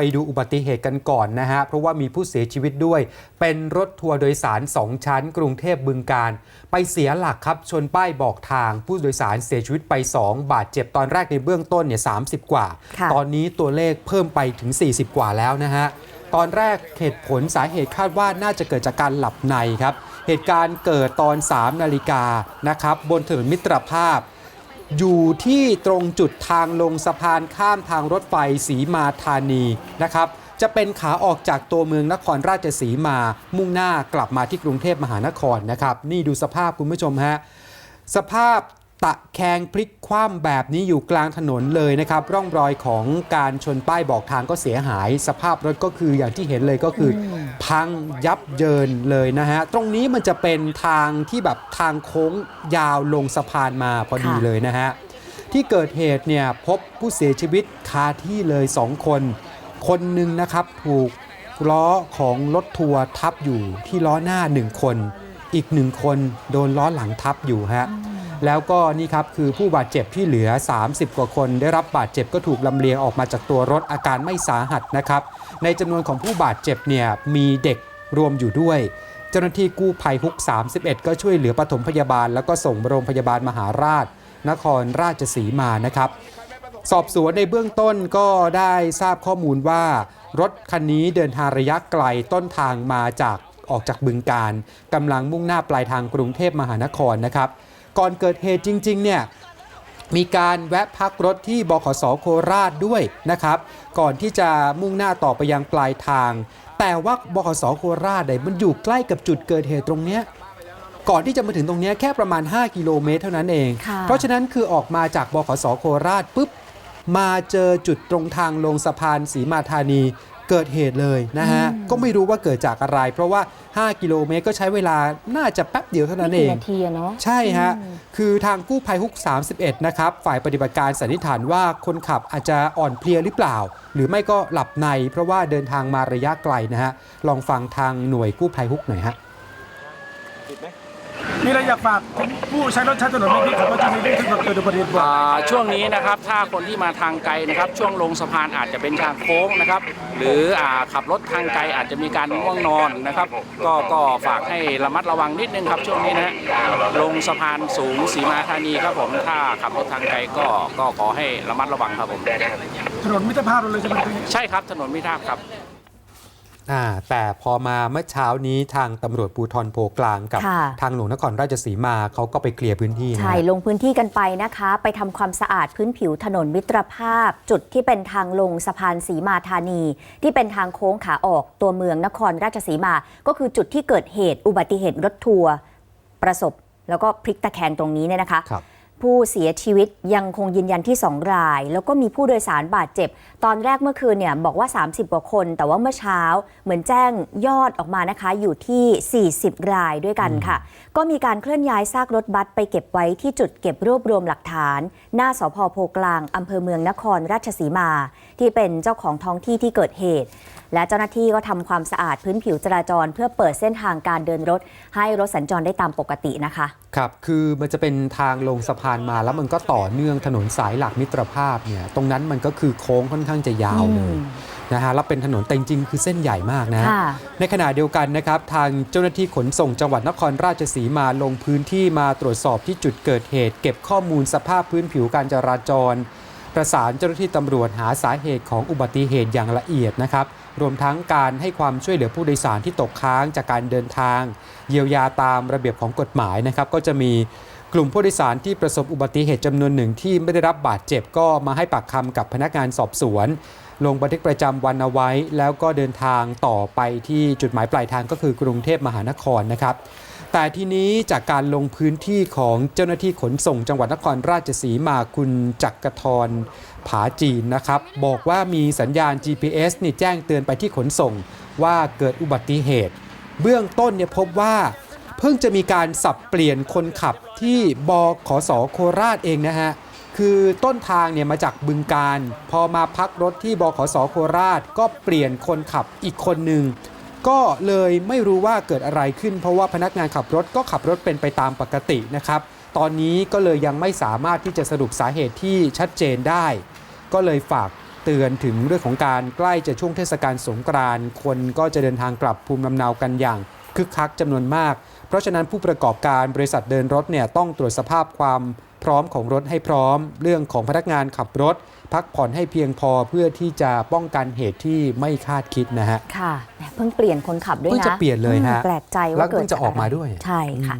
ไปดูอุบัติเหตุกันก่อนนะฮะ เพราะว่ามีผู้เสียชีวิตด้วย เป็นรถทัวร์โดยสาร 2 ชั้น กรุงเทพบึงการ ไปเสียหลักครับ ชนป้ายบอกทาง ผู้โดยสารเสียชีวิตไป 2 บาดเจ็บตอนแรกในเบื้องต้นเนี่ย30กว่าค่ะตอนนี้ตัวเลขเพิ่มไปถึง 40 กว่าแล้วนะฮะ ตอนแรกเหตุผลสาเหตุคาดว่าน่าจะเกิดจากการหลับในครับ เหตุการณ์เกิดตอน3นาฬิกานะครับบนถนนมิตรภาพ อยู่ที่ตรงจุดทางลงสะพานข้ามทางรถไฟสีมาธานีนะครับจะเป็นขาออกจากตัวเมืองนครราชสีมา มุ่งหน้ากลับมาที่กรุงเทพมหานครนะครับ นี่ดูสภาพคุณผู้ชมฮะ สภาพ ตะแคงพลิกคว่ำแบบนี้อยู่กลางถนนเลยนะครับ ร่องรอยของการชนป้ายบอกทางก็เสียหาย สภาพรถก็คืออย่างที่เห็นเลยก็คืออพังยับเยินเลยนะฮะ ตรงนี้มันจะเป็นทางที่แบบทางโค้งยาวลงสะพานมาพอดีค่ะเลยนะฮะ ที่เกิดเหตุเนี่ยพบผู้เสียชีวิตคาที่เลย 2 คน คนหนึ่งนะครับถูกล้อของรถทัวร์ทับอยู่ที่ล้อหน้า 1 คน อีกหนึ่งคนโดนล้อหลังทับอยู่ฮะ แล้วก็นี่ครับคือผู้บาดเจ็บที่เหลือ 30 กว่าคน ได้รับบาดเจ็บก็ถูกลำเลียงออกมาจากตัวรถอาการไม่สาหัสนะครับ ในจำนวนของผู้บาดเจ็บเนี่ยมีเด็กรวมอยู่ด้วย เจ้าหน้าที่กู้ภัยฮุก 31 ก็ช่วยเหลือปฐมพยาบาล แล้วก็ส่งโรงพยาบาลมหาราช นครราชสีมานะครับสอบสวนในเบื้องต้นก็ได้ทราบข้อมูลว่า รถคันนี้เดินทางระยะไกลต้นทางมาจากออกจากบึงการกำลังมุ่งหน้าปลายทางกรุงเทพมหานครนะครับ ก่อนเกิดเหตุจริงๆเนี่ยมีการแวะพักรถที่บขสโคราชด้วยนะครับ ก่อนที่จะมุ่งหน้าต่อไปยังปลายทาง แต่ว่าบขสโคราชเนี่ยมันอยู่ใกล้กับจุดเกิดเหตุตรงเนี้ยก่อนที่จะมาถึงตรงเนี้ยแค่ประมาณ 5 กิโลเมตรเท่านั้นเองค่ะเพราะฉะนั้นคือออกมาจากบขสโคราชปุ๊บ มาเจอจุดตรงทางลงสะพานศรีมาธานี เกิดเหตุเลยนะฮะ ก็ไม่รู้ว่าเกิดจากอะไร เพราะว่า 5 กิโลเมตรก็ใช้เวลาน่าจะแป๊บเดียวเท่านั้นเอไม่กี่งนาทีอะเนาะใช่ฮะ คือทางกู้ภัยฮุก 31 นะครับ ฝ่ายปฏิบัติการสันนิษฐานว่าคนขับอาจจะอ่อนเพลียหรือเปล่า หรือไม่ก็หลับใน เพราะว่าเดินทางมาระยะไกลนะฮะลองฟังทางหน่วยกู้ภัยฮุกหน่อยฮะ มีอะไรอยากฝากถึงผู้ใช้รถใช้ถนนไหมที่ขับรถช่วงนี้ที่เกิดอุบัติเหตุบ่อยอ่าช่วงนี้นะครับถ้าคนที่มาทางไกลนะครับช่วงลงสะพานอาจจะเป็นทางโค้งนะครับ หรืออ่าขับรถทางไกลอาจจะมีการง่วงนอนนะครับ ก็ก็ฝากให้ระมัดระวังนิดนึงครับช่วงนี้นะฮะลงสะพานสูงสีมาธานีครับผมถ้าขับรถทางไกลก็ก็ขอให้ระมัดระวังครับผมถนนมิตรภาพเราเลยใช่ไหมตรงนี้ใช่ครับถนนมิตรภาพครับ อ่าแต่พอมาเมื่อเช้านี้ทางตำรวจภูธรโพกลางกับ ค่ะ ทางหลวงนครราชสีมาเขาก็ไปเคลียร์พื้นที่นะใช่ฮะ ลงพื้นที่กันไปนะคะ ไปทำความสะอาดพื้นผิวถนนมิตรภาพ จุดที่เป็นทางลงสะพานสีมาธานี ที่เป็นทางโค้งขาออกตัวเมืองนครราชสีมา ก็คือจุดที่เกิดเหตุอุบัติเหตุรถทัวร์ประสบ แล้วก็พลิกตะแคงตรงนี้เนี่ยนะคะ ครับ ผู้เสียชีวิตยังคงยืนยันที่ 2 ราย แล้วก็มีผู้โดยสารบาดเจ็บ ตอนแรกเมื่อคืนเนี่ยบอกว่า 30 กว่าคน แต่ว่าเมื่อเช้าเหมือนแจ้งยอดออกมานะคะ อยู่ที่ 40 รายด้วยกันค่ะ ก็มีการเคลื่อนย้ายซากรถบัสไปเก็บไว้ที่จุดเก็บรวบรวมหลักฐาน หน้าสพโพกลางอำเภอเมืองนครราชสีมา ที่เป็นเจ้าของท้องที่ที่เกิดเหตุ และเจ้าหน้าที่ก็ทำความสะอาดพื้นผิวจราจร เพื่อเปิดเส้นทางการเดินรถ ให้รถสัญจรได้ตามปกตินะคะ ครับ คือมันจะเป็นทางลงสะพานมาแล้วมันก็ต่อเนื่องถนนสายหลักมิตรภาพเนี่ยตรงนั้นมันก็คือโค้งค่อนข้างจะยาวเลยอืมนะฮะแล้วเป็นถนนแต่จริงๆคือเส้นใหญ่มากนะค่ะในขณะเดียวกันนะครับ ทางเจ้าหน้าที่ขนส่งจังหวัดนครราชสีมาลงพื้นที่มาตรวจสอบที่จุดเกิดเหตุ เก็บข้อมูลสภาพพื้นผิวการจราจร ประสานเจ้าหน้าที่ตำรวจหาสาเหตุของอุบัติเหตุอย่างละเอียดนะครับ รวมทั้งการให้ความช่วยเหลือผู้โดยสารที่ตกค้างจากการเดินทาง เยียวยาตามระเบียบของกฎหมายนะครับ ก็จะมีกลุ่มผู้โดยสารที่ประสบอุบัติเหตุจำนวนหนึ่งที่ไม่ได้รับบาดเจ็บก็มาให้ปากคำกับพนักงานสอบสวน ลงบันทึกประจำวันเอาไว้ แล้วก็เดินทางต่อไปที่จุดหมายปลายทางก็คือกรุงเทพมหานครนะครับ แต่ทีนี้จากการลงพื้นที่ของเจ้าหน้าที่ขนส่งจังหวัดนครราชสีมาคุณจักรทรผาจีนนะครับ บอกว่ามีสัญญาณ GPS นี่แจ้งเตือนไปที่ขนส่งว่าเกิดอุบัติเหตุ เบื้องต้นเนี่ยพบว่า เพิ่งจะมีการสับเปลี่ยนคนขับที่บขสโคราชเองนะฮะคือต้นทางเนี่ยมาจากบึงการ พอมาพักรถที่บขสโคราช ก็เปลี่ยนคนขับอีกคนหนึ่ง ก็เลยไม่รู้ว่าเกิดอะไรขึ้น เพราะว่าพนักงานขับรถก็ขับรถเป็นไปตามปกตินะครับตอนนี้ก็เลยยังไม่สามารถที่จะสรุปสาเหตุที่ชัดเจนได้ ก็เลยฝากเตือนถึงเรื่องของการใกล้จะช่วงเทศกาลสงกรานต์คนก็จะเดินทางกลับภูมิลำเนากันอย่างคึกคักจำนวนมาก เพราะฉะนั้นผู้ประกอบการบริษัทเดินรถเนี่ยต้องตรวจสภาพความ พร้อมของรถให้พร้อม เรื่องของพนักงานขับรถ พักผ่อนให้เพียงพอเพื่อที่จะป้องกันเหตุที่ไม่คาดคิดนะฮะ ค่ะแหมเพิ่งเปลี่ยนคนขับด้วยนะ เพิ่งจะเปลี่ยนเลยฮะอืมแปลกใจแล้ว่าวเกิดเพิ่งจะออกมาด้วย ใช่ค่ะ